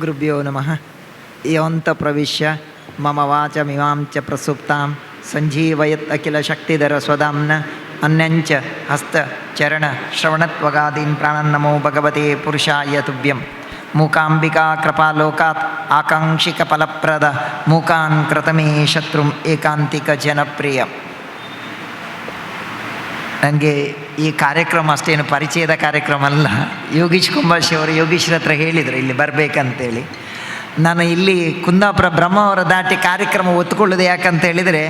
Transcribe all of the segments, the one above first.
ಗುರುಭ್ಯೋ ನಮಃ. ಪ್ರವಿಶ್ಯ, ಮಮ ವಾಚಮಿಮಾಂ ಚ ಪ್ರಸುಪ್ತಾಂ, ಸಂಜೀವಯತ್ ಅಖಿಲ ಶಕ್ತಿಧರ ಸ್ವದಾಂನ ಅನ್ಯಂಚ ಹಸ್ತ ಚರಣ ಶ್ರವಣತ್ವಗಾದೀನ್ ಪ್ರಾಣನ್ನಮೋ ಭಗವತೆ ಪುರುಷಾಯ ತುಭ್ಯಂ. ಮೂಕಾಂಬಿಕಾ ಕೃಪಾಲೋಕಾತ್ ಆಕಾಂಕ್ಷಿಕ ಫಲಪ್ರದ, ಮೂಕಾನ್ ಕೃತಮೇ ಶತ್ರುಂ ಏಕಾಂತಿಕ ಜನಪ್ರಿಯ. ನನಗೆ ಈ ಕಾರ್ಯಕ್ರಮ ಅಷ್ಟೇನು ಪರಿಚಯದ ಕಾರ್ಯಕ್ರಮ ಅಲ್ಲ. ಯೋಗೀಶ್ ಕುಂಬಾಶಿ ಅವರು ಯೋಗೀಶ್ರ ಹತ್ರ ಹೇಳಿದರು, ಇಲ್ಲಿ ಬರಬೇಕಂತೇಳಿ. ನಾನು ಇಲ್ಲಿ ಕುಂದಾಪುರ ಬ್ರಹ್ಮಾವರ ದಾಟಿ ಕಾರ್ಯಕ್ರಮ ಒತ್ಕೊಳ್ಳೋದು ಯಾಕಂತ ಹೇಳಿದರೆ,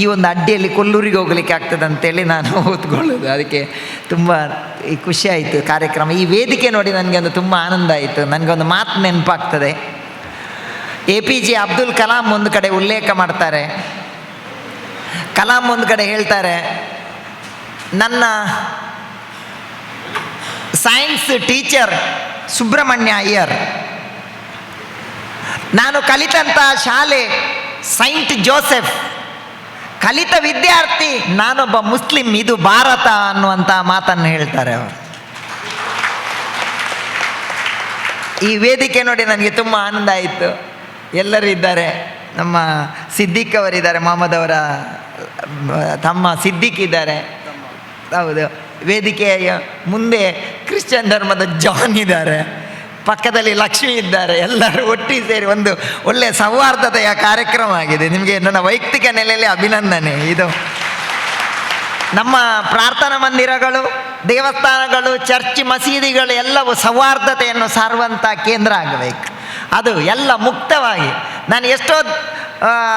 ಈ ಒಂದು ಅಡ್ಡಿಯಲ್ಲಿ ಕೊಲ್ಲೂರಿಗೆ ಹೋಗಲಿಕ್ಕೆ ಆಗ್ತದೆ ಅಂತೇಳಿ ನಾನು ಓದ್ಕೊಳ್ಳೋದು ಅದಕ್ಕೆ ತುಂಬ ಈ ಖುಷಿ ಆಯಿತು ಕಾರ್ಯಕ್ರಮ. ಈ ವೇದಿಕೆ ನೋಡಿ ನನಗೆ ಒಂದು ತುಂಬ ಆನಂದ ಆಯಿತು. ನನಗೊಂದು ಮಾತು ನೆನಪಾಗ್ತದೆ. A P J Abdul Kalam ಒಂದು ಕಡೆ ಉಲ್ಲೇಖ ಮಾಡ್ತಾರೆ. ಕಲಾಂ ಒಂದು ಕಡೆ ಹೇಳ್ತಾರೆ ನನ್ನ ಸೈನ್ಸ್ ಟೀಚರ್ ಸುಬ್ರಹ್ಮಣ್ಯ ಅಯ್ಯರ್. ನಾನು ಕಲಿತಂಥ ಶಾಲೆ ಸೈಂಟ್ ಜೋಸೆಫ್. ಕಲಿತ ವಿದ್ಯಾರ್ಥಿ ನಾನೊಬ್ಬ ಮುಸ್ಲಿಂ, ಇದು ಭಾರತ ಅನ್ನುವಂಥ ಮಾತನ್ನು ಹೇಳ್ತಾರೆ ಅವರು. ಈ ವೇದಿಕೆ ನೋಡಿ ನನಗೆ ತುಂಬ ಆನಂದ ಆಯಿತು. ಎಲ್ಲರೂ ಇದ್ದಾರೆ. ನಮ್ಮ ಸಿದ್ದಿಕ್ ಅವರಿದ್ದಾರೆ, ಮೊಹಮ್ಮದ್ ಅವರ, ತಮ್ಮ ಸಿದ್ದಿಕ್ ಇದ್ದಾರೆ. ಹೌದು. ವೇದಿಕೆಯ ಮುಂದೆ ಕ್ರಿಶ್ಚಿಯನ್ ಧರ್ಮದ ಜಾನ್ ಇದ್ದಾರೆ. ಪಕ್ಕದಲ್ಲಿ ಲಕ್ಷ್ಮಿ ಇದ್ದಾರೆ. ಎಲ್ಲರೂ ಒಟ್ಟಿಗೆ ಸೇರಿ ಒಂದು ಒಳ್ಳೆಯ ಸೌಹಾರ್ದತೆಯ ಕಾರ್ಯಕ್ರಮ ಆಗಿದೆ. ನಿಮಗೆ ನನ್ನ ವೈಯಕ್ತಿಕ ನೆಲೆಯಲ್ಲಿ ಅಭಿನಂದನೆ. ಇದು ನಮ್ಮ ಪ್ರಾರ್ಥನಾ ಮಂದಿರಗಳು, ದೇವಸ್ಥಾನಗಳು, ಚರ್ಚ್, ಮಸೀದಿಗಳು ಎಲ್ಲವೂ ಸೌಹಾರ್ದತೆಯನ್ನು ಸಾರುವಂಥ ಕೇಂದ್ರ ಆಗಬೇಕು. ಅದು ಎಲ್ಲ ಮುಕ್ತವಾಗಿ ನಾನು ಎಷ್ಟೋ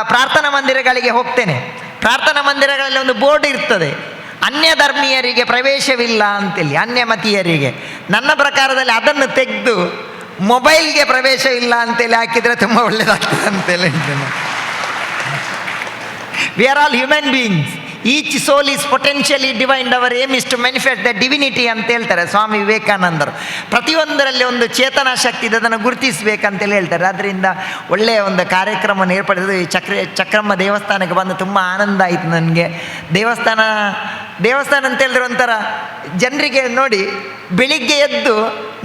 ಪ್ರಾರ್ಥನಾ ಮಂದಿರಗಳಿಗೆ ಹೋಗ್ತೇನೆ. ಪ್ರಾರ್ಥನಾ ಮಂದಿರಗಳಲ್ಲಿ ಒಂದು ಬೋರ್ಡ್ ಇರ್ತದೆ. ಅನ್ಯ ಧರ್ಮೀಯರಿಗೆ ಪ್ರವೇಶವಿಲ್ಲ ಅಂತೇಳಿ ಅನ್ಯಮತೀಯರಿಗೆ. ನನ್ನ ಪ್ರಕಾರದಲ್ಲಿ ಅದನ್ನು ತೆಗೆದು ಮೊಬೈಲ್ಗೆ ಪ್ರವೇಶ ಇಲ್ಲ ಅಂತೇಳಿ ಹಾಕಿದರೆ ತುಂಬ ಒಳ್ಳೆಯದಾಗ್ತದೆ ಅಂತೇಳಿ we are all human beings each soul is potentially divined our aim is to manifest the divinity ಅಂತ ಹೇಳ್ತಾರೆ ಸ್ವಾಮಿ ವಿವೇಕಾನಂದರು. ಪ್ರತಿಯೊಂದರಲ್ಲಿ ಒಂದು ಚೇತನಾ ಶಕ್ತಿ ಇದೆ, ಅದನ್ನು ಗುರುತಿಸಬೇಕಂತೇಳಿ ಹೇಳ್ತಾರೆ. ಅದರಿಂದ ಒಳ್ಳೆಯ ಒಂದು ಕಾರ್ಯಕ್ರಮವನ್ನು ಏರ್ಪಡಿಸಿದ್ರು ಈ ಚಕ್ರ, ಚಕ್ರಮ್ಮ ದೇವಸ್ಥಾನಕ್ಕೆ ಬಂದು ತುಂಬ ಆನಂದ ಆಯಿತು ನನಗೆ. ದೇವಸ್ಥಾನ ದೇವಸ್ಥಾನ ಅಂತ ಹೇಳಿದ್ರೆ ಒಂಥರ ಜನರಿಗೆ ನೋಡಿ ಬೆಳಿಗ್ಗೆ ಎದ್ದು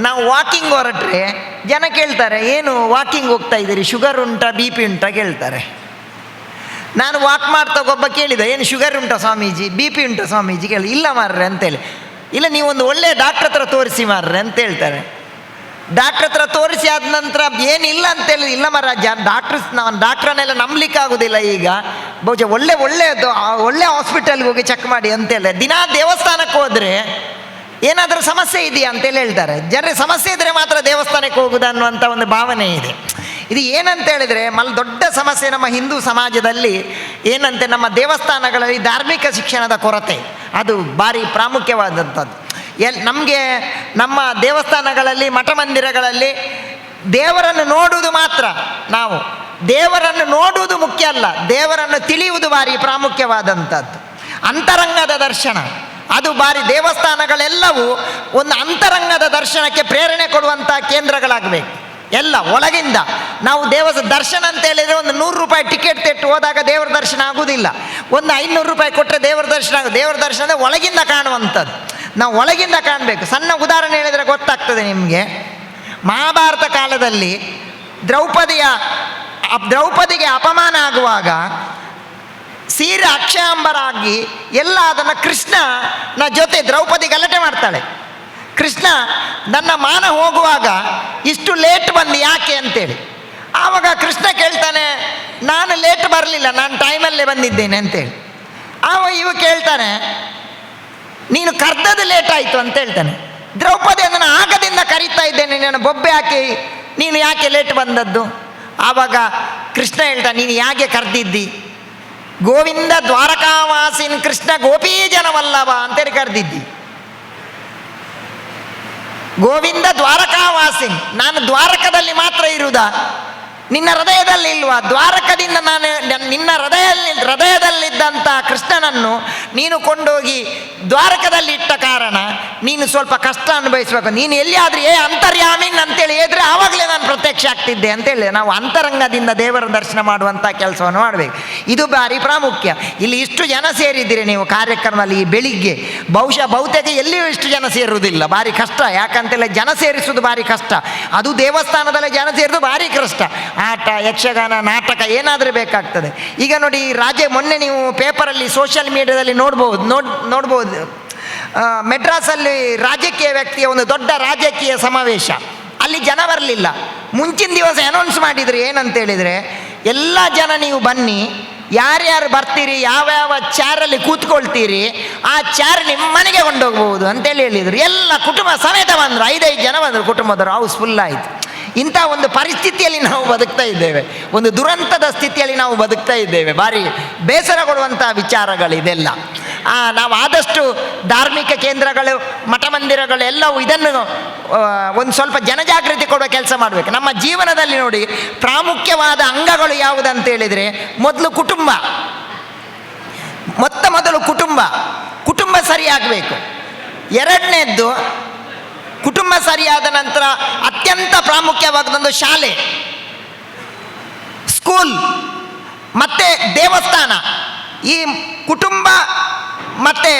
ನಾವು ವಾಕಿಂಗ್ ಹೊರಟ್ರೆ ಜನ ಕೇಳ್ತಾರೆ, ಏನು ವಾಕಿಂಗ್ ಹೋಗ್ತಾ ಇದ್ದೀರಿ? ಶುಗರ್ ಉಂಟಾ ಬಿ ಪಿ ಉಂಟಾ? ಕೇಳ್ತಾರೆ. ನಾನು ವಾಕ್ ಮಾಡ್ತಾ ಒಬ್ಬ ಕೇಳಿದ, ಏನು ಶುಗರ್ ಉಂಟಾ ಸ್ವಾಮೀಜಿ? ಬಿ ಪಿ ಉಂಟಾ ಸ್ವಾಮೀಜಿ? ಕೇಳಿ ಇಲ್ಲ ಮಾರ್ರೆ ಅಂತೇಳಿ ಇಲ್ಲ, ನೀವೊಂದು ಒಳ್ಳೆಯ ಡಾಕ್ಟ್ರ್ ಹತ್ರ ತೋರಿಸಿ ಮಾರ್ರೆ, ಅಂತ ಹೇಳ್ತಾರೆ. ಡಾಕ್ಟ್ರ್ ಹತ್ರ ತೋರಿಸಿ ಆದ ನಂತರ ಏನಿಲ್ಲ ಅಂತೇಳಿ, ಇಲ್ಲ ಮರ ಜ ಡಾಕ್ಟ್ರಸ್ ನಾನು ಡಾಕ್ಟ್ರನ್ನೆಲ್ಲ ನಂಬಲಿಕ್ಕೆ ಆಗೋದಿಲ್ಲ ಈಗ. ಬಹುಶಃ ಒಳ್ಳೆ ಒಳ್ಳೆಯದು ಒಳ್ಳೆ ಹಾಸ್ಪಿಟಲ್ಗೆ ಹೋಗಿ ಚೆಕ್ ಮಾಡಿ ಅಂತೇಳಿ. ದಿನಾ ದೇವಸ್ಥಾನಕ್ಕೆ ಹೋದರೆ ಏನಾದರೂ ಸಮಸ್ಯೆ ಇದೆಯಾ ಅಂತೇಳಿ ಹೇಳ್ತಾರೆ. ಜನರ ಸಮಸ್ಯೆ ಇದ್ದರೆ ಮಾತ್ರ ದೇವಸ್ಥಾನಕ್ಕೆ ಹೋಗುದು ಅನ್ನುವಂಥ ಒಂದು ಭಾವನೆ ಇದೆ. ಇದು ಏನಂತ ಹೇಳಿದರೆ, ಮಲ್ ದೊಡ್ಡ ಸಮಸ್ಯೆ ನಮ್ಮ ಹಿಂದೂ ಸಮಾಜದಲ್ಲಿ ಏನಂತೆ, ನಮ್ಮ ದೇವಸ್ಥಾನಗಳಲ್ಲಿ ಧಾರ್ಮಿಕ ಶಿಕ್ಷಣದ ಕೊರತೆ. ಅದು ಭಾರಿ ಪ್ರಾಮುಖ್ಯವಾದಂಥದ್ದು. ಎಲ್ ನಮಗೆ ನಮ್ಮ ದೇವಸ್ಥಾನಗಳಲ್ಲಿ ಮಠ ಮಂದಿರಗಳಲ್ಲಿ ದೇವರನ್ನು ನೋಡುವುದು ಮಾತ್ರ ನಾವು. ದೇವರನ್ನು ನೋಡುವುದು ಮುಖ್ಯ ಅಲ್ಲ, ದೇವರನ್ನು ತಿಳಿಯುವುದು ಭಾರಿ ಪ್ರಾಮುಖ್ಯವಾದಂಥದ್ದು. ಅಂತರಂಗದ ದರ್ಶನ, ಅದು ಬಾರಿ ದೇವಸ್ಥಾನಗಳೆಲ್ಲವೂ ಒಂದು ಅಂತರಂಗದ ದರ್ಶನಕ್ಕೆ ಪ್ರೇರಣೆ ಕೊಡುವಂಥ ಕೇಂದ್ರಗಳಾಗಬೇಕು. ಎಲ್ಲ ಒಳಗಿಂದ. ನಾವು ದೇವ ದರ್ಶನ ಅಂತ ಹೇಳಿದರೆ ಒಂದು ನೂರು ರೂಪಾಯಿ ಟಿಕೆಟ್ ತೆಟ್ಟು ಹೋದಾಗ ದೇವರ ದರ್ಶನ ಆಗುವುದಿಲ್ಲ. ಒಂದು ಐನೂರು ರೂಪಾಯಿ ಕೊಟ್ಟರೆ ದೇವರ ದರ್ಶನ ಆಗ ದೇವರ ದರ್ಶನ ಒಳಗಿಂದ ಕಾಣುವಂಥದ್ದು. ನಾವು ಒಳಗಿಂದ ಕಾಣಬೇಕು. ಸಣ್ಣ ಉದಾಹರಣೆ ಹೇಳಿದರೆ ಗೊತ್ತಾಗ್ತದೆ ನಿಮಗೆ. ಮಹಾಭಾರತ ಕಾಲದಲ್ಲಿ ದ್ರೌಪದಿಯ ದ್ರೌಪದಿಗೆ ಅಪಮಾನ ಆಗುವಾಗ ಸೀರೆ ಅಕ್ಷಯಾಂಬರಾಗಿ ಎಲ್ಲ ಅದನ್ನು ಕೃಷ್ಣನ ಜೊತೆ ದ್ರೌಪದಿ ಗಲಾಟೆ ಮಾಡ್ತಾಳೆ. ಕೃಷ್ಣ, ನನ್ನ ಮಾನ ಹೋಗುವಾಗ ಇಷ್ಟು ಲೇಟ್ ಬಂದು ಯಾಕೆ ಅಂತೇಳಿ. ಆವಾಗ ಕೃಷ್ಣ ಕೇಳ್ತಾನೆ, ನಾನು ಲೇಟ್ ಬರಲಿಲ್ಲ, ನಾನು ಟೈಮಲ್ಲೇ ಬಂದಿದ್ದೇನೆ ಅಂತೇಳಿ. ಆವಾಗ ಇವು ಕೇಳ್ತಾನೆ ನೀನು ಕರ್ದದ್ದು ಲೇಟ್ ಆಯಿತು ಅಂತ ಹೇಳ್ತಾನೆ. ದ್ರೌಪದಿ ಅದನ್ನು ಆಗದಿಂದ ಕರೀತಾ ಇದ್ದೇನೆ ನಾನು ಬೊಬ್ಬೆ ಹಾಕಿ, ನೀನು ಯಾಕೆ ಲೇಟ್ ಬಂದದ್ದು? ಆವಾಗ ಕೃಷ್ಣ ಹೇಳ್ತಾನೆ ನೀನು ಯಾಕೆ ಕರೆದಿದ್ದಿ? ಗೋವಿಂದ ದ್ವಾರಕಾವಾಸಿನ್ ಕೃಷ್ಣ ಗೋಪೀ ಜನವಲ್ಲವ ಅಂತೇಳಿ ಕರೆದಿದ್ದಿ. ಗೋವಿಂದ ದ್ವಾರಕಾವಾಸಿನ್, ನಾನು ದ್ವಾರಕದಲ್ಲಿ ಮಾತ್ರ ಇರುವುದಾ ನಿನ್ನ ಹೃದಯದಲ್ಲಿ ಇಲ್ವಾ? ದ್ವಾರಕದಿಂದ ನಾನು ನಿನ್ನ ಹೃದಯದಲ್ಲಿ ಹೃದಯದಲ್ಲಿದ್ದಂಥ ಕೃಷ್ಣನನ್ನು ನೀನು ಕೊಂಡೋಗಿ ದ್ವಾರಕದಲ್ಲಿ ಇಟ್ಟ ಕಾರಣ ನೀನು ಸ್ವಲ್ಪ ಕಷ್ಟ ಅನುಭವಿಸಬೇಕು. ನೀನು ಎಲ್ಲಿಯಾದ್ರೂ ಏ ಅಂತರ್ಯಾಮಿನ್ ಅಂತೇಳಿ ಹೇಳಿದ್ರೆ ಆವಾಗಲೇ ನಾನು ಪ್ರತ್ಯಕ್ಷ ಆಗ್ತಿದ್ದೆ ಅಂತೇಳಿ ನಾವು ಅಂತರಂಗದಿಂದ ದೇವರ ದರ್ಶನ ಮಾಡುವಂಥ ಕೆಲಸವನ್ನು ಮಾಡಬೇಕು. ಇದು ಭಾರಿ ಪ್ರಾಮುಖ್ಯ. ಇಲ್ಲಿ ಇಷ್ಟು ಜನ ಸೇರಿದ್ದೀರಿ ನೀವು ಕಾರ್ಯಕ್ರಮದಲ್ಲಿ ಬೆಳಿಗ್ಗೆ. ಬಹುಶಃ ಬಹುತೇಕ ಎಲ್ಲಿಯೂ ಇಷ್ಟು ಜನ ಸೇರುವುದಿಲ್ಲ. ಭಾರಿ ಕಷ್ಟ. ಯಾಕಂತೇಳಿ ಜನ ಸೇರಿಸುವುದು ಭಾರಿ ಕಷ್ಟ. ಅದು ದೇವಸ್ಥಾನದಲ್ಲಿ ಜನ ಸೇರಿದು ಭಾರಿ ಕಷ್ಟ. ಆಟ, ಯಕ್ಷಗಾನ, ನಾಟಕ ಏನಾದರೂ ಬೇಕಾಗ್ತದೆ. ಈಗ ನೋಡಿ, ರಾಜೆ, ಮೊನ್ನೆ ನೀವು ಪೇಪರಲ್ಲಿ ಸೋಷಿಯಲ್ ಮೀಡಿಯಾದಲ್ಲಿ ನೋಡ್ಬೋದು, ನೋಡ್, ನೋಡ್ಬೋದು. ಮೆಡ್ರಾಸಲ್ಲಿ ರಾಜಕೀಯ ವ್ಯಕ್ತಿಯ ಒಂದು ದೊಡ್ಡ ರಾಜಕೀಯ ಸಮಾವೇಶ. ಅಲ್ಲಿ ಜನ ಬರಲಿಲ್ಲ. ಮುಂಚಿನ ದಿವಸ ಅನೌನ್ಸ್ ಮಾಡಿದರು, ಏನಂತೇಳಿದರೆ, ಎಲ್ಲ ಜನ ನೀವು ಬನ್ನಿ, ಯಾರ್ಯಾರು ಬರ್ತೀರಿ, ಯಾವ್ಯಾವ ಚಾರಲ್ಲಿ ಕೂತ್ಕೊಳ್ತೀರಿ, ಆ ಚಾರ್ ನಿಮ್ಮ ಮನೆಗೆ ಕೊಂಡೋಗ್ಬೋದು ಅಂತೇಳಿ ಹೇಳಿದರು. ಎಲ್ಲ ಕುಟುಂಬ ಸಮೇತ ಬಂದರು, ಐದೈದು ಜನ ಬಂದರು, ಕುಟುಂಬದವರು ಹೌಸ್ ಫುಲ್ ಆಯಿತು. ಇಂಥ ಒಂದು ಪರಿಸ್ಥಿತಿಯಲ್ಲಿ ನಾವು ಬದುಕ್ತಾ ಇದ್ದೇವೆ. ಒಂದು ದುರಂತದ ಸ್ಥಿತಿಯಲ್ಲಿ ನಾವು ಬದುಕ್ತಾ ಇದ್ದೇವೆ. ಭಾರಿ ಬೇಸರ ಕೊಡುವಂಥ ವಿಚಾರಗಳಿದೆಲ್ಲ. ನಾವು ಆದಷ್ಟು ಧಾರ್ಮಿಕ ಕೇಂದ್ರಗಳು, ಮಠ ಮಂದಿರಗಳು ಎಲ್ಲವೂ ಇದನ್ನು ಒಂದು ಸ್ವಲ್ಪ ಜನಜಾಗೃತಿ ಕೊಡುವ ಕೆಲಸ ಮಾಡಬೇಕು. ನಮ್ಮ ಜೀವನದಲ್ಲಿ ನೋಡಿ ಪ್ರಾಮುಖ್ಯವಾದ ಅಂಗಗಳು ಯಾವುದಂತ ಹೇಳಿದರೆ ಮೊದಲು ಕುಟುಂಬ. ಮೊತ್ತ ಮೊದಲು ಕುಟುಂಬ. ಕುಟುಂಬ ಸರಿಯಾಗಬೇಕು. ಎರಡನೇದ್ದು ಕುಟುಂಬ ಸರಿಯಾದ ನಂತರ ಅತ್ಯಂತ ಪ್ರಾಮುಖ್ಯವಾದದೊಂದು ಶಾಲೆ ಸ್ಕೂಲ್ ಮತ್ತೆ ದೇವಸ್ಥಾನ. ಈ ಕುಟುಂಬ ಮತ್ತು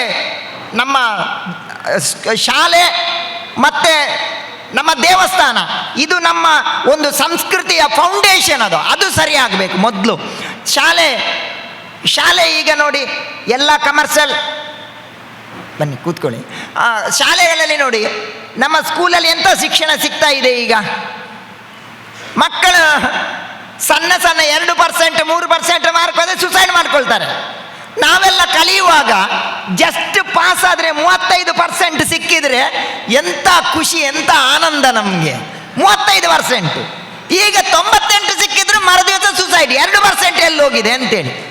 ನಮ್ಮ ಶಾಲೆ ಮತ್ತು ನಮ್ಮ ದೇವಸ್ಥಾನ, ಇದು ನಮ್ಮ ಒಂದು ಸಂಸ್ಕೃತಿಯ ಫೌಂಡೇಶನ್ ಅದು. ಅದು ಸರಿಯಾಗಬೇಕು ಮೊದಲು. ಶಾಲೆ ಶಾಲೆ ಈಗ ನೋಡಿ ಎಲ್ಲ ಕಮರ್ಷಿಯಲ್ ಬನ್ನಿ ಕೂತ್ಕೊಳ್ಳಿ. ಆ, ಶಾಲೆಗಳಲ್ಲಿ ನೋಡಿ ನಮ್ಮ ಸ್ಕೂಲಲ್ಲಿ ಎಂಥ ಶಿಕ್ಷಣ ಸಿಗ್ತಾ ಇದೆ ಈಗ? ಮಕ್ಕಳು ಸಣ್ಣ ಸಣ್ಣ ಎರಡು ಪರ್ಸೆಂಟ್ ಮೂರು ಪರ್ಸೆಂಟ್ ಮಾರ್ಕ್ ಬಂದರೆ ಸುಸೈಡ್ ಮಾಡ್ಕೊಳ್ತಾರೆ. ನಾವೆಲ್ಲ ಕಲಿಯುವಾಗ ಜಸ್ಟ್ ಪಾಸ್ ಆದರೆ ಮೂವತ್ತೈದು ಪರ್ಸೆಂಟ್ ಸಿಕ್ಕಿದರೆ ಎಂಥ ಖುಷಿ ಎಂಥ ಆನಂದ ನಮಗೆ. ಮೂವತ್ತೈದು ಪರ್ಸೆಂಟ್ ಈಗ ತೊಂಬತ್ತೆಂಟು ಸಿಕ್ಕಿದ್ರು ಮರುದಿವಸ ಸುಸೈಡ್ ಎರಡು ಪರ್ಸೆಂಟ್ ಎಲ್ಲಿ ಹೋಗಿದೆ ಅಂತೇಳಿ.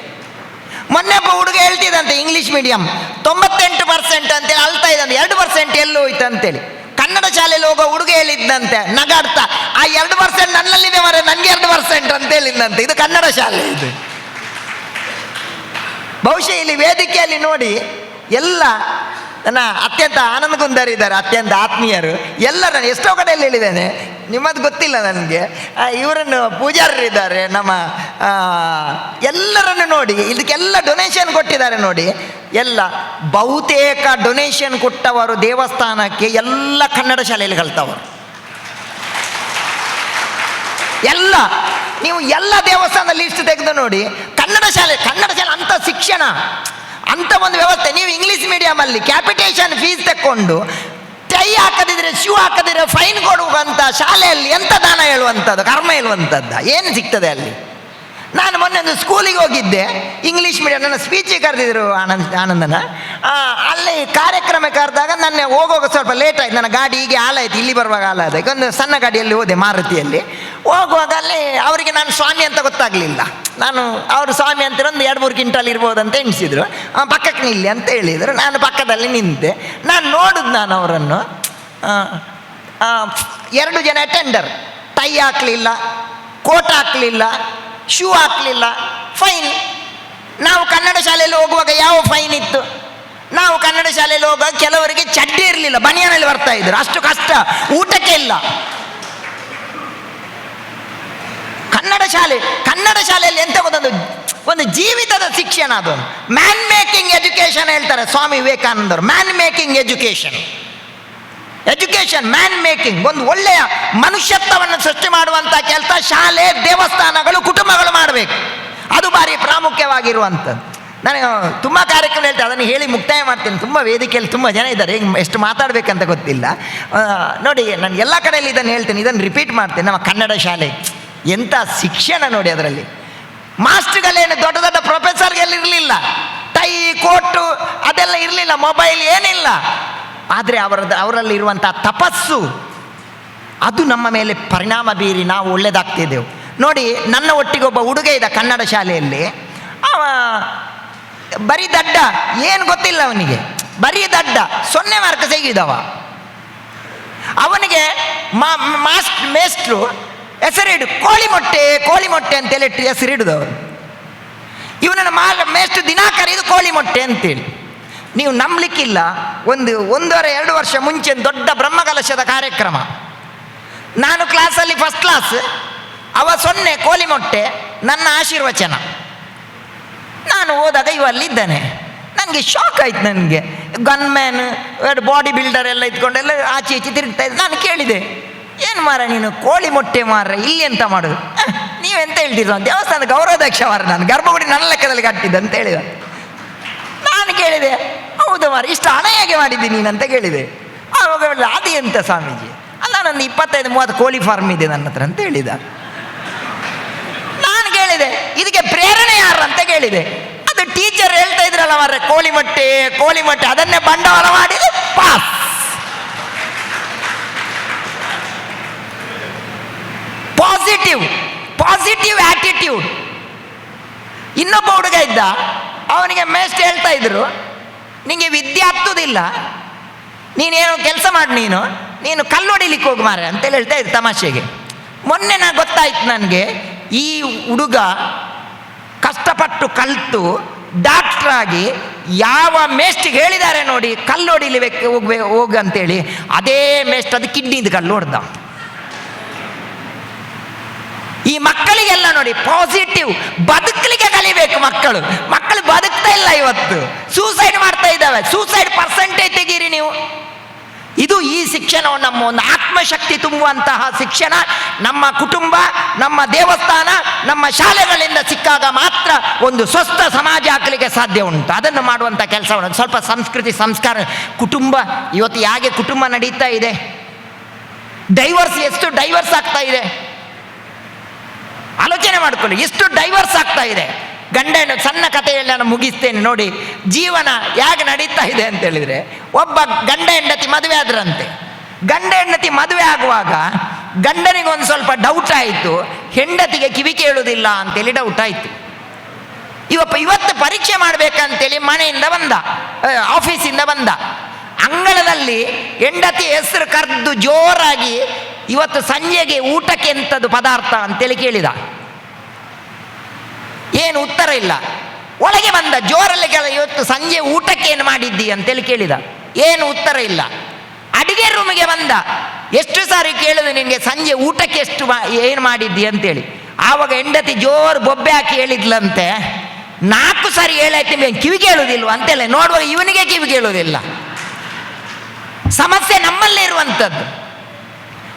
ಮೊನ್ನೆ ಒಬ್ಬ ಹುಡುಗ ಹೇಳ್ತಿದ್ದಂತೆ ಇಂಗ್ಲೀಷ್ ಮೀಡಿಯಂ ತೊಂಬತ್ತೆಂಟು ಪರ್ಸೆಂಟ್ ಅಂತೇಳಿ ಅಳ್ತಾ ಇದ್ದಂತೆ ಎರಡು ಪರ್ಸೆಂಟ್ ಎಲ್ಲಿ ಅಂತೇಳಿ. ಕನ್ನಡ ಶಾಲೆಯಲ್ಲಿ ಹೋಗೋ ಹುಡುಗ ಹೇಳಿದ್ದಂತೆ ನಗಾಡ್ತಾ, ಆ ಎರಡು ಪರ್ಸೆಂಟ್ ನನ್ನಲ್ಲಿದೆ ಮರೆ ನನಗೆ ಎರಡು ಪರ್ಸೆಂಟ್ ಅಂತ ಹೇಳಿದ್ದಂತೆ ಇದು ಕನ್ನಡ ಶಾಲೆ ಇದು. ಬಹುಶಃ ಇಲ್ಲಿ ವೇದಿಕೆಯಲ್ಲಿ ನೋಡಿ ಎಲ್ಲ ನನ್ನ ಅತ್ಯಂತ ಆನಂದಗುಂದರಿದ್ದಾರೆ, ಅತ್ಯಂತ ಆತ್ಮೀಯರು, ಎಲ್ಲರನ್ನು ಎಷ್ಟೋ ಕಡೆಯಲ್ಲಿ ಹೇಳಿದ್ದೇನೆ ನಿಮ್ಮದು ಗೊತ್ತಿಲ್ಲ ನನಗೆ. ಇವರನ್ನು ಪೂಜಾರರಿದ್ದಾರೆ, ನಮ್ಮ ಎಲ್ಲರನ್ನು ನೋಡಿ, ಇದಕ್ಕೆಲ್ಲ ಡೊನೇಷನ್ ಕೊಟ್ಟಿದ್ದಾರೆ ನೋಡಿ. ಎಲ್ಲ, ಬಹುತೇಕ ಡೊನೇಷನ್ ಕೊಟ್ಟವರು ದೇವಸ್ಥಾನಕ್ಕೆ ಎಲ್ಲ ಕನ್ನಡ ಶಾಲೆಯಲ್ಲಿ ಕಲ್ತವರು. ಎಲ್ಲ, ನೀವು ಎಲ್ಲ ದೇವಸ್ಥಾನದ ಲಿಸ್ಟ್ ತೆಗೆದು ನೋಡಿ, ಕನ್ನಡ ಶಾಲೆ ಕನ್ನಡ ಶಾಲೆ ಅಂಥ ಶಿಕ್ಷಣ, ಅಂಥ ಒಂದು ವ್ಯವಸ್ಥೆ. ನೀವು ಇಂಗ್ಲೀಷ್ ಮೀಡಿಯಮಲ್ಲಿ ಕ್ಯಾಪಿಟೇಷನ್ ಫೀಸ್ ತಕ್ಕೊಂಡು ಟೈ ಹಾಕದಿದ್ರೆ ಶೂ ಹಾಕದಿದ್ರೆ ಫೈನ್ ಕೊಡುವಂಥ ಶಾಲೆಯಲ್ಲಿ ಎಂಥ ದಾನ ಹೇಳುವಂಥದ್ದು, ಕರ್ಮ ಹೇಳುವಂಥದ್ದು? ಏನು ಸಿಗ್ತದೆ ಅಲ್ಲಿ? ನಾನು ಮೊನ್ನೆ ಒಂದು ಸ್ಕೂಲಿಗೆ ಹೋಗಿದ್ದೆ. ಇಂಗ್ಲೀಷ್ ಮೀಡಿಯಂ ನನ್ನ ಸ್ಪೀಚಿಗೆ ಕರೆದಿದ್ರು ಆನಂದ್, ಆನಂದನ. ಅಲ್ಲಿ ಕಾರ್ಯಕ್ರಮ ಕರೆದಾಗ ನನ್ನ ಹೋಗುವಾಗ ಸ್ವಲ್ಪ ಲೇಟ್ ಆಯ್ತು. ನನ್ನ ಗಾಡಿ ಹೀಗೆ ಹಾಲಾಯ್ತು ಇಲ್ಲಿ ಬರುವಾಗ ಈಗ ಒಂದು ಸಣ್ಣ ಗಾಡಿಯಲ್ಲಿ ಹೋದೆ ಮಾರುತಿಯಲ್ಲಿ. ಹೋಗುವಾಗ ಅಲ್ಲಿ ಅವರಿಗೆ ನಾನು ಸ್ವಾಮಿ ಅಂತ ಗೊತ್ತಾಗಲಿಲ್ಲ. ನಾನು ಅವರು ಸ್ವಾಮಿ ಅಂತ ಒಂದು ಎರಡು ಮೂರು ಕ್ವಿಂಟಲ್ ಇರ್ಬೋದು ಅಂತ ಎಣಿಸಿದ್ರು. ಪಕ್ಕಕ್ಕೆ ನಿಲ್ಲಿ ಅಂತ ಹೇಳಿದರು. ನಾನು ಪಕ್ಕದಲ್ಲಿ ನಿಂತೆ. ನಾನು ನೋಡಿದ್ ನಾನು ಅವರನ್ನು. ಎರಡು ಜನ ಅಟೆಂಡರ್ ಟೈ ಹಾಕಲಿಲ್ಲ, ಕೋಟ್ ಹಾಕಲಿಲ್ಲ, ಶೂ ಹಾಕಲಿಲ್ಲ, ಫೈನ್. ನಾವು ಕನ್ನಡ ಶಾಲೆಯಲ್ಲಿ ಹೋಗುವಾಗ ಯಾವ ಫೈನ್ ಇತ್ತು? ನಾವು ಕನ್ನಡ ಶಾಲೆಯಲ್ಲಿ ಹೋಗುವಾಗ ಕೆಲವರಿಗೆ ಚಡ್ಡಿ ಇರಲಿಲ್ಲ, ಬನಿಯನಲ್ಲಿ ಬರ್ತಾ ಇದ್ರು. ಅಷ್ಟು ಕಷ್ಟ. ಊಟಕ್ಕೆ ಇಲ್ಲ. ಕನ್ನಡ ಶಾಲೆ, ಕನ್ನಡ ಶಾಲೆಯಲ್ಲಿ ಎಂತ ಗೊತ್ತೊಂದು ಒಂದು ಜೀವಿತದ ಶಿಕ್ಷಣ ಅದು. ಮ್ಯಾನ್ ಮೇಕಿಂಗ್ ಎಜುಕೇಶನ್ ಹೇಳ್ತಾರೆ ಸ್ವಾಮಿ ವಿವೇಕಾನಂದರು. Man making education education man making ಒಂದು ಒಳ್ಳೆಯ ಮನುಷ್ಯತ್ವವನ್ನು ಸೃಷ್ಟಿ ಮಾಡುವಂಥ ಕೆಲಸ ಶಾಲೆ, ದೇವಸ್ಥಾನಗಳು, ಕುಟುಂಬಗಳು ಮಾಡಬೇಕು. ಅದು ಭಾರಿ ಪ್ರಾಮುಖ್ಯವಾಗಿರುವಂಥದ್ದು ನನಗೆ ತುಂಬ ಕಾರ್ಯಕ್ರಮ ಹೇಳ್ತಾರೆ. ಅದನ್ನು ಹೇಳಿ ಮುಕ್ತಾಯ ಮಾಡ್ತೀನಿ. ತುಂಬ ವೇದಿಕೆಯಲ್ಲಿ ತುಂಬ ಜನ ಇದ್ದಾರೆ. ಹೆಂಗೆ ಎಷ್ಟು ಮಾತಾಡಬೇಕಂತ ಗೊತ್ತಿಲ್ಲ. ನೋಡಿ, ನಾನು ಎಲ್ಲ ಕಡೆಯಲ್ಲಿ ಇದನ್ನು ಹೇಳ್ತೀನಿ. ಇದನ್ನು ರಿಪೀಟ್ ಮಾಡ್ತೀನಿ. ನಮ್ಮ ಕನ್ನಡ ಶಾಲೆ. ಎಂಥ ಶಿಕ್ಷಣ ನೋಡಿ ಅದರಲ್ಲಿ. ಮಾಸ್ಟ್ರುಗಳೇನು ದೊಡ್ಡ ದೊಡ್ಡ ಪ್ರೊಫೆಸರ್ಗೆಲ್ಲ ಇರಲಿಲ್ಲ ಟೈ, ಕೋಟು ಅದೆಲ್ಲ ಇರಲಿಲ್ಲ ಮೊಬೈಲ್ ಏನಿಲ್ಲ. ಆದರೆ ಅವರದ್ದು ಅವರಲ್ಲಿರುವಂಥ ತಪಸ್ಸು, ಅದು ನಮ್ಮ ಮೇಲೆ ಪರಿಣಾಮ ಬೀರಿ ನಾವು ಒಳ್ಳೆಯದಾಗ್ತಿದ್ದೆವು ನೋಡಿ, ನನ್ನ ಒಟ್ಟಿಗೆ ಒಬ್ಬ ಹುಡುಗ ಇದ್ದ ಕನ್ನಡ ಶಾಲೆಯಲ್ಲಿ. ಅವ ಬರೀ ದಡ್ಡ, ಏನು ಗೊತ್ತಿಲ್ಲ ಅವನಿಗೆ. ಬರೀ ದಡ್ಡ, ಸೊನ್ನೆ ಮಾರ್ಕ್ ತೆಗೆದವ ಅವನಿಗೆ ಮಾಸ್ಟ್ ಮೇಸ್ಟ್ರು ಹೆಸರಿಡು ಕೋಳಿ ಮೊಟ್ಟೆ ಕೋಳಿ ಮೊಟ್ಟೆ ಅಂತೇಳಿ ಹೆಸರಿಡುದು ಅವರು ಇವನನ್ನು ಮಾ ಮೇಷ್ಟು ದಿನ ಕರೆಯುದು ಕೋಳಿ ಮೊಟ್ಟೆ ಅಂತೇಳಿ. ನೀವು ನಂಬಲಿಕ್ಕಿಲ್ಲ, ಒಂದು ಒಂದೂವರೆ, ಎರಡು ವರ್ಷ ಮುಂಚೆ ದೊಡ್ಡ ಬ್ರಹ್ಮಕಲಶದ ಕಾರ್ಯಕ್ರಮ. ನಾನು ಕ್ಲಾಸಲ್ಲಿ ಫಸ್ಟ್ ಕ್ಲಾಸ್ ಅವ ಸೊನ್ನೆ ಕೋಳಿ ಮೊಟ್ಟೆ ನನ್ನ ಆಶೀರ್ವಚನ. ನಾನು ಹೋದಾಗ ಇವ ಅಲ್ಲಿದ್ದಾನೆ ನನಗೆ ಶಾಕ್ ಆಯ್ತು ನನಗೆ. ಗನ್ಮ್ಯಾನ್ ಬಾಡಿ ಬಿಲ್ಡರ್ ಎಲ್ಲ ಇದ್ಕೊಂಡೆಲ್ಲ ಆಚೆ ಈಚೆ ತಿರುಗ್ತಾ ಇದ್ದೆ. ನಾನು ಕೇಳಿದೆ ಏನು ಮಾರ ನೀನು? ಕೋಳಿ ಮೊಟ್ಟೆ ಮಾರ ಇಲ್ಲಿ ಎಂತ ಮಾಡೋದು? ನೀವೆಂತ ಹೇಳ್ತೀರ ದೇವಸ್ಥಾನದ ಗೌರವಾಧ್ಯಕ್ಷ ಮಾರ ನಾನು. ಗರ್ಭಗುಡಿ ನನ್ನ ಲೆಕ್ಕದಲ್ಲಿ ಕಟ್ಟಿದ್ದೆ ಅಂತ ಹೇಳಿದ. ನಾನು ಕೇಳಿದೆ, ಹೌದು ಮಾರ ಇಷ್ಟು ಹಣ ಹೇಗೆ ಮಾಡಿದ್ದೀನಿ ನೀನು ಅಂತ ಕೇಳಿದೆ. ಆವಾಗ ಅದು ಎಂತ ಸ್ವಾಮೀಜಿ? ಅಲ್ಲ, ನನ್ನ ಇಪ್ಪತ್ತೈದು, ಮೂವತ್ತು ಕೋಳಿ ಫಾರ್ಮ್ ಇದೆ ನನ್ನ ಹತ್ರ ಅಂತ ಹೇಳಿದ. ನಾನು ಕೇಳಿದೆ, ಇದಕ್ಕೆ ಪ್ರೇರಣೆ ಯಾರು ಅಂತ ಕೇಳಿದೆ. ಅದು ಟೀಚರ್ ಹೇಳ್ತಾ ಇದ್ರಲ್ಲ ಮಾರ್ರೆ, ಕೋಳಿ ಮೊಟ್ಟೆ ಕೋಳಿ ಮೊಟ್ಟೆ, ಅದನ್ನೇ ಬಂಡವಾಳ ಮಾಡಿದ್ರು ಪಾಸ್. ಪಾಸಿಟಿವ್ ಪಾಸಿಟಿವ್ ಆಟಿಟ್ಯೂಡ್ ಇನ್ನೊಬ್ಬ ಹುಡುಗ ಇದ್ದ. ಅವನಿಗೆ ಮೇಸ್ಟ್ ಹೇಳ್ತಾ ಇದ್ರು, ನಿಂಗೆ ವಿದ್ಯೆ ಹತ್ತುದಿಲ್ಲ. ನೀನೇನು ಕೆಲಸ ಮಾಡಿ ನೀನು. ನೀನು ಕಲ್ಲು ಹೊಡಿಲಿಕ್ಕೆ ಹೋಗಿ ಮಾರೆ ಅಂತೇಳಿ ಹೇಳ್ತಾ ಇದ್ರು ತಮಾಷೆಗೆ. ಮೊನ್ನೆ ನಾ ಗೊತ್ತಾಯ್ತು ನನಗೆ, ಈ ಹುಡುಗ ಕಷ್ಟಪಟ್ಟು ಕಲಿತು ಡಾಕ್ಟರ್ ಆಗಿ ಯಾವ ಮೇಸ್ಟಿಗೆ ಹೇಳಿದ್ದಾರೆ ನೋಡಿ, ಕಲ್ಲು ಹೊಡಿಲಿಕ್ಕೆ ಹೋಗ್ಬೇಕು ಹೋಗು ಅಂತೇಳಿ, ಅದೇ ಮೇಸ್ಟ್ ಅದು ಕಿಡ್ನಿದು ಕಲ್ಲು ಹೊಡೆದ. ಈ ಮಕ್ಕಳಿಗೆಲ್ಲ ನೋಡಿ ಪಾಸಿಟಿವ್ ಬದುಕಲಿಕ್ಕೆ ಕಲಿಬೇಕು ಮಕ್ಕಳು. ಮಕ್ಕಳು ಬದುಕ್ತಾ ಇಲ್ಲ ಇವತ್ತು. ಸೂಸೈಡ್ ಮಾಡ್ತಾ ಇದ್ದಾವೆ. ಸೂಸೈಡ್ ಪರ್ಸೆಂಟೇಜ್ ತೆಗೀರಿ ನೀವು. ಇದು ಈ ಶಿಕ್ಷಣವು ನಮ್ಮ ಒಂದು ಆತ್ಮಶಕ್ತಿ ತುಂಬುವಂತಹ ಶಿಕ್ಷಣ. ನಮ್ಮ ಕುಟುಂಬ, ನಮ್ಮ ದೇವಸ್ಥಾನ, ನಮ್ಮ ಶಾಲೆಗಳಿಂದ ಸಿಕ್ಕಾಗ ಮಾತ್ರ ಒಂದು ಸ್ವಸ್ಥ ಸಮಾಜ ಹಾಕಲಿಕ್ಕೆ ಸಾಧ್ಯ ಉಂಟು. ಅದನ್ನು ಮಾಡುವಂಥ ಕೆಲಸವನ್ನು ಸ್ವಲ್ಪ ಸಂಸ್ಕೃತಿ, ಸಂಸ್ಕಾರ, ಕುಟುಂಬ. ಇವತ್ತು ಹೇಗೆ ಕುಟುಂಬ ನಡೀತಾ ಇದೆ? ಡೈವರ್ಸ್ ಎಷ್ಟು ಡೈವರ್ಸ್ ಆಗ್ತಾ ಇದೆ? ಆಲೋಚನೆ ಮಾಡಿಕೊಳ್ಳಿ ಎಷ್ಟು ಡೈವರ್ಸ್ ಆಗ್ತಾ ಇದೆ. ಗಂಡ ಸಣ್ಣ ಕಥೆಯಲ್ಲಿ ನಾನು ಮುಗಿಸ್ತೇನೆ ನೋಡಿ ಜೀವನ ಹೇಗೆ ನಡೀತಾ ಇದೆ ಅಂತ ಹೇಳಿದ್ರೆ ಒಬ್ಬ ಗಂಡ ಹೆಂಡತಿ ಮದುವೆ ಆದ್ರಂತೆ. ಗಂಡ ಹೆಂಡತಿ ಮದುವೆ ಆಗುವಾಗ ಗಂಡನಿಗೆ ಒಂದು ಸ್ವಲ್ಪ ಡೌಟ್ ಆಯಿತು, ಹೆಂಡತಿಗೆ ಕಿವಿ ಕೇಳುವುದಿಲ್ಲ ಅಂತೇಳಿ ಡೌಟ್ ಆಯಿತು. ಇವಪ್ಪ ಇವತ್ತು ಪರೀಕ್ಷೆ ಮಾಡಬೇಕಂತೇಳಿ ಮನೆಯಿಂದ ಬಂದ ಆಫೀಸಿಂದ ಬಂದ. ಅಂಗಳದಲ್ಲಿ ಹೆಂಡತಿ ಹೆಸರು ಕರೆದು ಜೋರಾಗಿ ಇವತ್ತು ಸಂಜೆಗೆ ಊಟಕ್ಕೆ ಎಂಥದ್ದು ಪದಾರ್ಥ ಅಂತೇಳಿ ಕೇಳಿದ. ಏನು ಉತ್ತರ ಇಲ್ಲ. ಒಳಗೆ ಬಂದ ಜೋರಲ್ಲಿ ಕೇಳ ಇವತ್ತು ಸಂಜೆ ಊಟಕ್ಕೆ ಏನು ಮಾಡಿದ್ದಿ ಅಂತೇಳಿ ಕೇಳಿದ. ಏನು ಉತ್ತರ ಇಲ್ಲ. ಅಡಿಗೆ ರೂಮಿಗೆ ಬಂದ. ಎಷ್ಟು ಸಾರಿ ಕೇಳಿದೆ ನಿಮಗೆ ಸಂಜೆ ಊಟಕ್ಕೆ ಎಷ್ಟು ಏನು ಮಾಡಿದ್ದಿ ಅಂತೇಳಿ. ಆವಾಗ ಹೆಂಡತಿ ಜೋರು ಬೊಬ್ಬೆ ಹಾಕಿ ಹೇಳಿದ್ಲಂತೆ, ನಾಲ್ಕು ಸಾರಿ ಹೇಳಾಯ್ತು ನಿಮಗೆ ಕಿವಿ ಕೇಳುವುದಿಲ್ವ ಅಂತೇಳಿ. ನೋಡುವಾಗ ಇವನಿಗೆ ಕಿವಿ ಕೇಳುವುದಿಲ್ಲ ಸಮಸ್ಯೆ ನಮ್ಮಲ್ಲೇ ಇರುವಂಥದ್ದು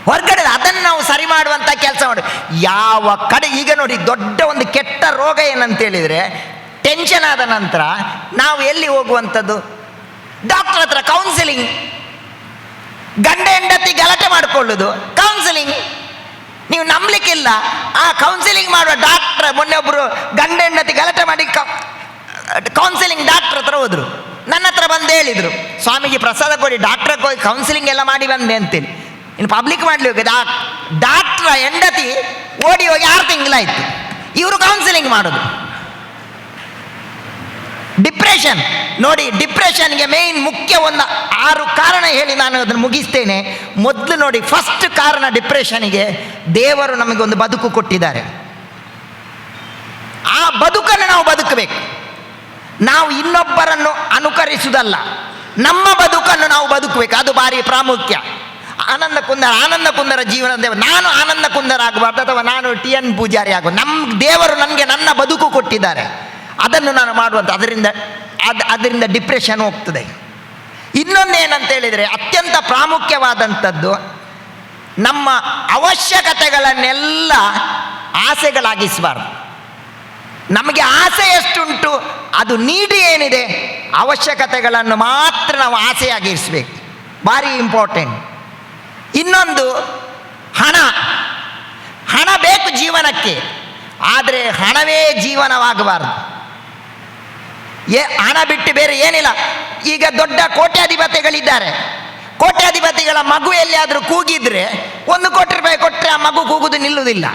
ಹೊರಗಡೆ ಅದನ್ನು ನಾವು ಸರಿ ಮಾಡುವಂಥ ಕೆಲಸ ಮಾಡಿ. ಯಾವ ಕಡೆ, ಈಗ ನೋಡಿ, ದೊಡ್ಡ ಒಂದು ಕೆಟ್ಟ ರೋಗ ಏನಂತ ಹೇಳಿದರೆ ಟೆನ್ಷನ್ ಆದ ನಂತರ ನಾವು ಎಲ್ಲಿ ಹೋಗುವಂಥದ್ದು? ಡಾಕ್ಟರ್ ಹತ್ರ ಕೌನ್ಸಿಲಿಂಗ್ ಗಂಡ ಹೆಂಡತಿ ಗಲಾಟೆ ಮಾಡಿಕೊಳ್ಳೋದು ಕೌನ್ಸಿಲಿಂಗ್ ನೀವು ನಂಬಲಿಕ್ಕಿಲ್ಲ. ಆ ಕೌನ್ಸಿಲಿಂಗ್ ಮಾಡುವ ಡಾಕ್ಟ್ರ್ ಮೊನ್ನೆ ಒಬ್ಬರು ಗಂಡ ಹೆಂಡತಿ ಗಲಾಟೆ ಮಾಡಿ ಕೌನ್ಸಿಲಿಂಗ್ ಡಾಕ್ಟ್ರ್ ಹತ್ರ ಹೋದರು. ನನ್ನ ಹತ್ರ ಬಂದು ಹೇಳಿದರು, ಸ್ವಾಮೀಜಿ ಪ್ರಸಾದ ಕೊಡಿ ಡಾಕ್ಟ್ರಿಗೆ ಹೋಗಿ ಕೌನ್ಸಿಲಿಂಗ್ ಎಲ್ಲ ಮಾಡಿ ಬಂದೆ ಅಂತೇಳಿ. ಇನ್ನು ಪಬ್ಲಿಕ್ ಮಾಡಲಿ ಹೋಗಿ ಡಾ ಡಾಕ್ಟ್ರ ಹೆಂಡತಿ ಓಡಿ ಹೋಗಿ ಆರು ತಿಂಗಳಾಯ್ತು. ಇವರು ಕೌನ್ಸಿಲಿಂಗ್ ಮಾಡೋದು. ಡಿಪ್ರೆಷನ್ ನೋಡಿ ಡಿಪ್ರೆಷನ್ಗೆ ಮೇನ್ ಮುಖ್ಯ ಒಂದು ಆರು ಕಾರಣ ಹೇಳಿ ನಾನು ಅದನ್ನು ಮುಗಿಸ್ತೇನೆ. ಮೊದಲು ನೋಡಿ ಫಸ್ಟ್ ಕಾರಣ ಡಿಪ್ರೆಷನ್ಗೆ ದೇವರು ನಮಗೆ ಒಂದು ಬದುಕು ಕೊಟ್ಟಿದ್ದಾರೆ. ಆ ಬದುಕನ್ನು ನಾವು ಬದುಕಬೇಕು. ನಾವು ಇನ್ನೊಬ್ಬರನ್ನು ಅನುಕರಿಸುವುದಲ್ಲ. ನಮ್ಮ ಬದುಕನ್ನು ನಾವು ಬದುಕಬೇಕು. ಅದು ಭಾರಿ ಪ್ರಾಮುಖ್ಯ. ಆನಂದ ಕುಂದರ ಆನಂದ ಕುಂದರ ಜೀವನ ದೇವ. ನಾನು ಆನಂದ ಕುಂದರ ಆಗಬಾರ್ದು ಅಥವಾ ನಾನು ಟಿ ಎನ್ ಪೂಜಾರಿ ಆಗುವ ನಮ್ಮ ದೇವರು ನನಗೆ ನನ್ನ ಬದುಕು ಕೊಟ್ಟಿದ್ದಾರೆ. ಅದನ್ನು ನಾನು ಮಾಡುವಂಥ ಅದರಿಂದ ಅದು ಅದರಿಂದ ಡಿಪ್ರೆಷನ್ ಹೋಗ್ತದೆ. ಇನ್ನೊಂದೇನಂತ ಹೇಳಿದರೆ ಅತ್ಯಂತ ಪ್ರಾಮುಖ್ಯವಾದಂಥದ್ದು ನಮ್ಮ ಅವಶ್ಯಕತೆಗಳನ್ನೆಲ್ಲ ಆಸೆಗಳಾಗಿಸಬಾರ್ದು. ನಮಗೆ ಆಸೆ ಎಷ್ಟುಂಟು ಅದು ನೀಡಿ ಏನಿದೆ ಅವಶ್ಯಕತೆಗಳನ್ನು ಮಾತ್ರ ನಾವು ಆಸೆಯಾಗಿರಿಸಬೇಕು. ಭಾರಿ ಇಂಪಾರ್ಟೆಂಟ್. ಇನ್ನೊಂದು ಹಣ. ಹಣ ಬೇಕು ಜೀವನಕ್ಕೆ, ಆದರೆ ಹಣವೇ ಜೀವನವಾಗಬಾರದು. ಏ, ಹಣ ಬಿಟ್ಟು ಬೇರೆ ಏನಿಲ್ಲ. ಈಗ ದೊಡ್ಡ ಕೋಟ್ಯಾಧಿಪತಿಗಳಿದ್ದಾರೆ. ಕೋಟ್ಯಾಧಿಪತಿಗಳ ಮಗು ಎಲ್ಲಿಯಾದರೂ ಕೂಗಿದ್ರೆ ಒಂದು ಕೋಟಿ ರೂಪಾಯಿ ಕೊಟ್ಟರೆ ಆ ಮಗು ಕೂಗುದು ನಿಲ್ಲುವುದಿಲ್ಲ.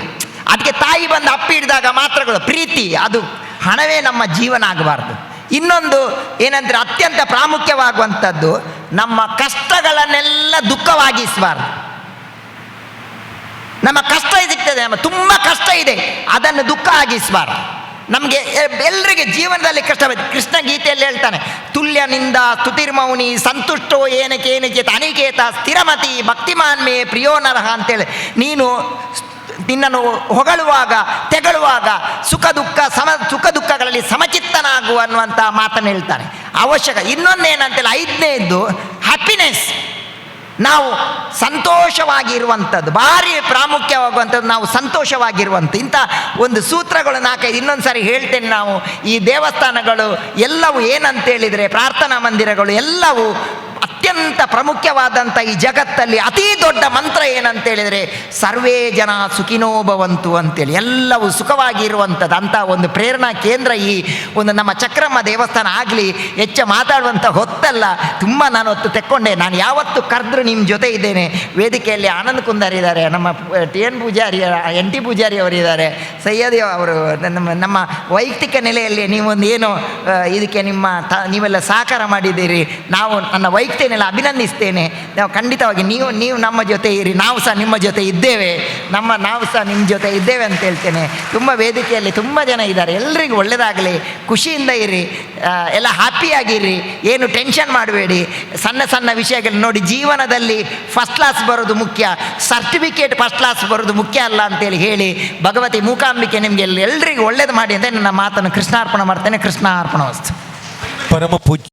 ಅದಕ್ಕೆ ತಾಯಿ ಬಂದು ಅಪ್ಪಿ ಹಿಡಿದಾಗ ಮಾತ್ರಗಳು ಪ್ರೀತಿ, ಅದು ಹಣವೇ ನಮ್ಮ ಜೀವನ ಆಗಬಾರ್ದು. ಇನ್ನೊಂದು ಏನಂದ್ರೆ ಅತ್ಯಂತ ಪ್ರಾಮುಖ್ಯವಾಗುವಂಥದ್ದು ನಮ್ಮ ಕಷ್ಟಗಳನ್ನೆಲ್ಲ ದುಃಖವಾಗಿಸಬಾರ್ದು. ನಮ್ಮ ಕಷ್ಟ ಸಿಗ್ತದೆ, ನಮ್ಮ ತುಂಬ ಕಷ್ಟ ಇದೆ, ಅದನ್ನು ದುಃಖ ಆಗಿಸಬಾರ್ದು. ನಮಗೆ ಎಲ್ಲರಿಗೆ ಜೀವನದಲ್ಲಿ ಕಷ್ಟ ಕೃಷ್ಣ ಗೀತೆಯಲ್ಲಿ ಹೇಳ್ತಾನೆ, ತುಲ್ಯನಿಂದ ಸ್ತುತಿರ್ಮೌನಿ ಸಂತುಷ್ಟೋ ಏನಕ್ಕೆ ಏನಕ್ಕೆ ಅನಿಕೇತ ಸ್ಥಿರಮತಿ ಭಕ್ತಿಮಾನ್ಮೆ ಪ್ರಿಯೋ ನರಹ ಅಂತೇಳಿ. ನೀನು ನಿನ್ನನ್ನು ಹೊಗಳುವಾಗ, ತೆಗಳುವಾಗ ಸುಖ ದುಃಖ ಸಮ, ಸುಖ ದುಃಖಗಳಲ್ಲಿ ಸಮಚಿತ್ತನಾಗುವ ಅನ್ನುವಂಥ ಮಾತನ್ನು ಹೇಳ್ತಾರೆ ಅವಶ್ಯಕ, ಇನ್ನೊಂದೇನಂತೇಳಿ, ಐದನೇದ್ದು ಹ್ಯಾಪಿನೆಸ್ ನಾವು ಸಂತೋಷವಾಗಿರುವಂಥದ್ದು, ಭಾರಿ ಪ್ರಾಮುಖ್ಯವಾಗುವಂಥದ್ದು, ನಾವು ಸಂತೋಷವಾಗಿರುವಂಥ ಇಂಥ ಒಂದು ಸೂತ್ರಗಳು ನಾಲ್ಕೈದು ಇನ್ನೊಂದು ಸಾರಿ ಹೇಳ್ತೇನೆ ನಾವು. ಈ ದೇವಸ್ಥಾನಗಳು ಎಲ್ಲವೂ ಏನಂತೇಳಿದರೆ, ಪ್ರಾರ್ಥನಾ ಮಂದಿರಗಳು ಎಲ್ಲವೂ ಅತ್ಯಂತ ಪ್ರಮುಖವಾದಂಥ ಈ ಜಗತ್ತಲ್ಲಿ ಅತೀ ದೊಡ್ಡ ಮಂತ್ರ ಏನಂತೇಳಿದರೆ, ಸರ್ವೇ ಜನ ಸುಖಿನೋಭವಂತು ಅಂತೇಳಿ. ಎಲ್ಲವೂ ಸುಖವಾಗಿರುವಂಥದ್ದು ಅಂತ ಒಂದು ಪ್ರೇರಣಾ ಕೇಂದ್ರ ಈ ಒಂದು ನಮ್ಮ ಚಕ್ರಮ್ಮ ದೇವಸ್ಥಾನ ಆಗಲಿ, ಹೆಚ್ಚ ಮಾತಾಡುವಂಥ ಹೊತ್ತಲ್ಲ, ತುಂಬ ನಾನು ಹೊತ್ತು ತೆಕ್ಕೊಂಡೆ. ನಾನು ಯಾವತ್ತು ಕರೆದ್ರು ನಿಮ್ಮ ಜೊತೆ ಇದ್ದೇನೆ. ವೇದಿಕೆಯಲ್ಲಿ ಆನಂದ್ ಕುಂದರ್ ಇದ್ದಾರೆ. ನಮ್ಮ T N Poojary, N T Poojary ಅವರಿದ್ದಾರೆ ಸೈಯದಿ ಅವರು, ನಮ್ಮ ನಮ್ಮ ವೈಯಕ್ತಿಕ ನೆಲೆಯಲ್ಲಿ ನೀವೊಂದು ಏನು ಇದಕ್ಕೆ ನಿಮ್ಮ ತ, ನೀವೆಲ್ಲ ಸಹಕಾರ ಮಾಡಿದ್ದೀರಿ. ನಾವು ನನ್ನ ವೈಯಕ್ತಿಕ ನೆಲೆ ಅಭಿನಂದಿಸ್ತೇನೆ. ನಾವು ಖಂಡಿತವಾಗಿ ನೀವು ನೀವು ನಮ್ಮ ಜೊತೆ ಇರಿ. ನಾವು ಸಹ ನಿಮ್ಮ ಜೊತೆ ಇದ್ದೇವೆ. ನಮ್ಮ, ನಾವು ಸಹ ನಿಮ್ಮ ಜೊತೆ ಇದ್ದೇವೆ ಅಂತ ಹೇಳ್ತೇನೆ. ತುಂಬ ವೇದಿಕೆಯಲ್ಲಿ ತುಂಬ ಜನ ಇದ್ದಾರೆ. ಎಲ್ರಿಗೂ ಒಳ್ಳೆಯದಾಗಲಿ ಖುಷಿಯಿಂದ ಇರಿ. ಎಲ್ಲ ಹ್ಯಾಪಿಯಾಗಿರಿ. ಏನು ಟೆನ್ಷನ್ ಮಾಡಬೇಡಿ. ಸಣ್ಣ ಸಣ್ಣ ವಿಷಯಗಳನ್ನ ನೋಡಿ ಜೀವನದಲ್ಲಿ ಫಸ್ಟ್ ಕ್ಲಾಸ್ ಬರೋದು ಮುಖ್ಯ. ಸರ್ಟಿಫಿಕೇಟ್ ಫಸ್ಟ್ ಕ್ಲಾಸ್ ಬರೋದು ಮುಖ್ಯ ಅಲ್ಲ ಅಂತೇಳಿ ಹೇಳಿ ಭಗವತಿ ಮೂಕಾಂಬಿಕೆ ನಿಮಗೆ ಎಲ್ರಿಗೂ ಒಳ್ಳೇದು ಮಾಡಿ ಅಂತ ನನ್ನ ಮಾತನ್ನು ಕೃಷ್ಣಾರ್ಪಣ ಮಾಡ್ತೇನೆ. ಕೃಷ್ಣಾರ್ಪಣ ವಸ್ತು. ಪರಮ ಪೂಜ್ಯ